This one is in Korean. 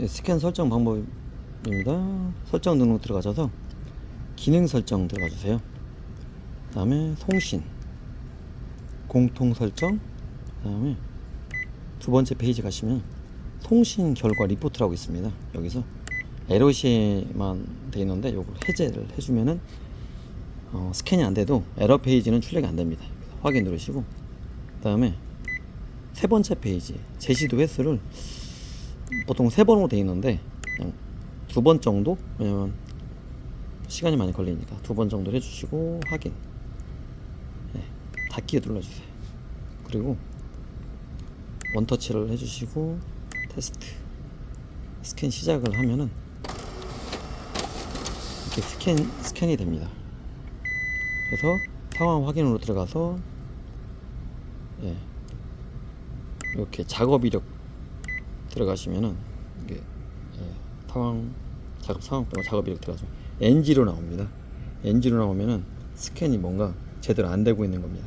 예, 스캔 설정 방법입니다. 설정 등록 들어가셔서 기능 설정 들어가 주세요. 그 다음에 송신, 공통 설정, 그 다음에 두 번째 페이지 가시면 송신 결과 리포트라고 있습니다. 여기서 에러시에만 돼 있는데 요걸 해제를 해주면은 어, 스캔이 안 돼도 에러 페이지는 출력이 안 됩니다. 확인 누르시고 그 다음에 세 번째 페이지 제시도 횟수를 보통 세 번으로 돼 있는데 그냥 두 번 정도? 왜냐면 시간이 많이 걸리니까 두 번 정도 해주시고 확인. 네, 닫기 눌러주세요. 그리고 원터치를 해주시고 테스트 스캔 시작을 하면은 이렇게 스캔 스캔이 됩니다. 그래서 상황 확인으로 들어가서 예, 이렇게 작업 이력 들어가시면은 이게 예, 상황 작업 상황 동안 작업 이력 들어가서 NG로 나옵니다. NG로 나오면은 스캔이 뭔가 제대로 안 되고 있는 겁니다.